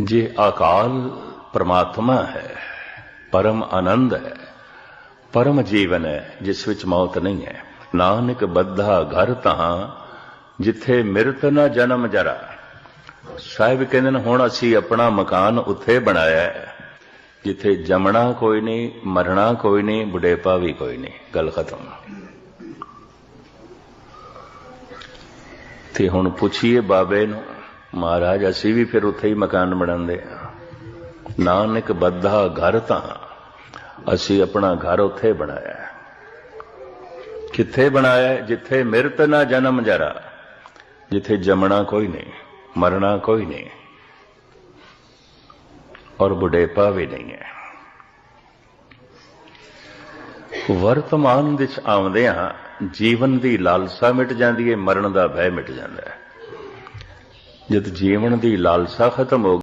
ਜੇ ਅਕਾਲ ਪ੍ਰਮਾਤਮਾ ਹੈ, ਪਰਮ ਆਨੰਦ ਹੈ, ਪਰਮ ਜੀਵਨ ਹੈ, ਜਿਸ ਵਿੱਚ ਮੌਤ ਨਹੀਂ ਹੈ। ਨਾਨਕ ਬੱਧਾ ਘਰ ਤਾਂ ਜਿੱਥੇ ਮਿਰਤ ਨਾ ਜਨਮ ਜਰਾ। ਸਾਹਿਬ ਕਹਿੰਦੇ ਨੇ, ਹੁਣ ਅਸੀਂ ਆਪਣਾ ਮਕਾਨ ਉੱਥੇ ਬਣਾਇਆ ਹੈ, ਜਿੱਥੇ ਜੰਮਣਾ ਕੋਈ ਨਹੀਂ, ਮਰਨਾ ਕੋਈ ਨਹੀਂ, ਬੁਢੇਪਾ ਵੀ ਕੋਈ ਨਹੀਂ। ਗੱਲ ਖਤਮ। ਤੇ ਹੁਣ ਪੁੱਛੀਏ ਬਾਬੇ ਨੂੰ ਮਹਾਰਾਜ, ਅਸੀਂ ਵੀ ਫਿਰ ਉੱਥੇ ਹੀ ਮਕਾਨ ਬਣਾਉਂਦੇ ਆ ਨਾਨਕ ਬੱਧਾ ਘਰ ਤਾਂ ਅਸੀਂ ਆਪਣਾ ਘਰ ਉੱਥੇ ਬਣਾਇਆ ਕਿੱਥੇ ਬਣਾਇਆ ਜਿੱਥੇ ਮਿਰਤ ਨਾ ਜਨਮ ਜਰਾ, ਜਿੱਥੇ ਜੰਮਣਾ ਕੋਈ ਨਹੀਂ, ਮਰਨਾ ਕੋਈ ਨਹੀਂ, ਔਰ ਬੁਢੇਪਾ ਵੀ ਨਹੀਂ ਹੈ। ਵਰਤਮਾਨ ਵਿੱਚ ਆਉਂਦੇ ਆਉਂਦਿਆਂ ਜੀਵਨ ਦੀ ਲਾਲਸਾ ਮਿਟ ਜਾਂਦੀ ਹੈ, ਮਰਨ ਦਾ ਭੈ ਮਿਟ ਜਾਂਦਾ ਹੈ। ਜਦ ਜੀਵਨ ਦੀ ਲਾਲਸਾ ਖਤਮ ਹੋ